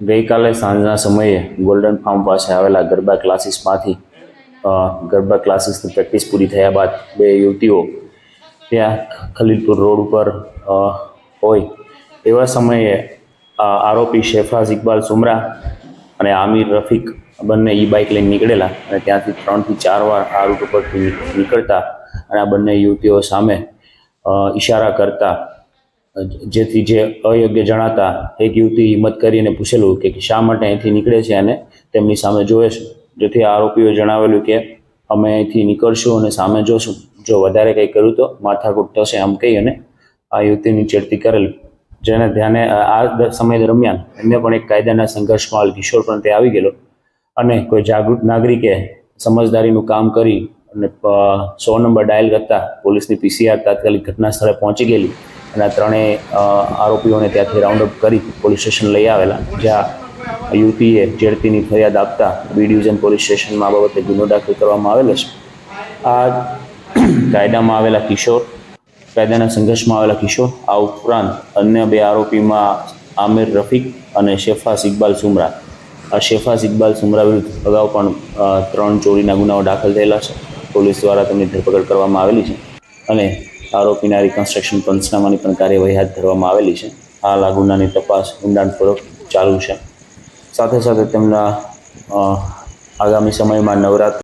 ગઈકાલે સાંજના સમયે ગોલ્ડન ફાર્મ પાસે આવેલા ગરબા ક્લાસીસમાંથી ગરબા ક્લાસીસની પ્રેક્ટિસ પૂરી થયા બાદ બે યુવતીઓ ત્યાં ખલીલપુર રોડ ઉપર હોય. એવા સમયે આરોપી શેફરાઝ ઇકબાલ સુમરા અને આમિર રફીક બંને ઈ બાઇક લઈને નીકળેલા અને ત્યાંથી ત્રણથી ચાર વાર આ રૂટ ઉપરથી નીકળતા અને આ બંને યુવતીઓ સામે ઇશારા કરતા જેથી જે અયોગ્ય જણાતા એક યુવતી હિંમત કરીને પૂછેલું કે શા માટે અહીંથી નીકળે છે અને તેમની સામે જોવે છે. જેથી આરોપીઓએ જણાવેલું કે અમે અહીંથી નીકળશું અને સામે જોશું. જો વધારે કંઈ કર્યું તો માથાકૂટ થશે આમ કહી અને આ યુવતીની ચેડતી કરેલી. જેને ધ્યાને આ સમય દરમિયાન એમને પણ એક કાયદાના સંઘર્ષમાં કિશોર પણ તે આવી ગયેલો. અને કોઈ જાગૃત નાગરિકે સમજદારીનું કામ કરી અને સો નંબર ડાયલ કરતા પોલીસની પીસીઆર તાત્કાલિક ઘટના સ્થળે પહોંચી ગયેલી અને આ ત્રણેય આરોપીઓને ત્યાંથી રાઉન્ડ અપ કરી પોલીસ સ્ટેશન લઈ આવેલા, જ્યાં યુવતીએ જેડતીની ફરિયાદ આપતા બી ડિવિઝન પોલીસ સ્ટેશનમાં આ બાબતે ગુનો દાખલ કરવામાં આવેલો છે. આ કાયદામાં આવેલા કિશોર, કાયદાના સંઘર્ષમાં આવેલા કિશોર, આ ઉપરાંત અન્ય બે આરોપીમાં આમિર રફીક અને શેફાઝ ઇકબાલ સુમરા. આ શેફાઝ ઇકબાલ સુમરા વિરુદ્ધ અગાઉ પણ ત્રણ ચોરીના ગુનાઓ દાખલ થયેલા છે. પોલીસ દ્વારા તેમની ધરપકડ કરવામાં આવેલી છે અને આરોપીના રિકન્સ્ટ્રક્શન પંચનામાની પણ કાર્યવાહી હાથ ધરવામાં આવેલી છે. હાલ આ ગુનાની તપાસ ઊંડાણપૂર્વક ચાલુ છે. સાથે સાથે તેમના આગામી સમયમાં નવરાત્ર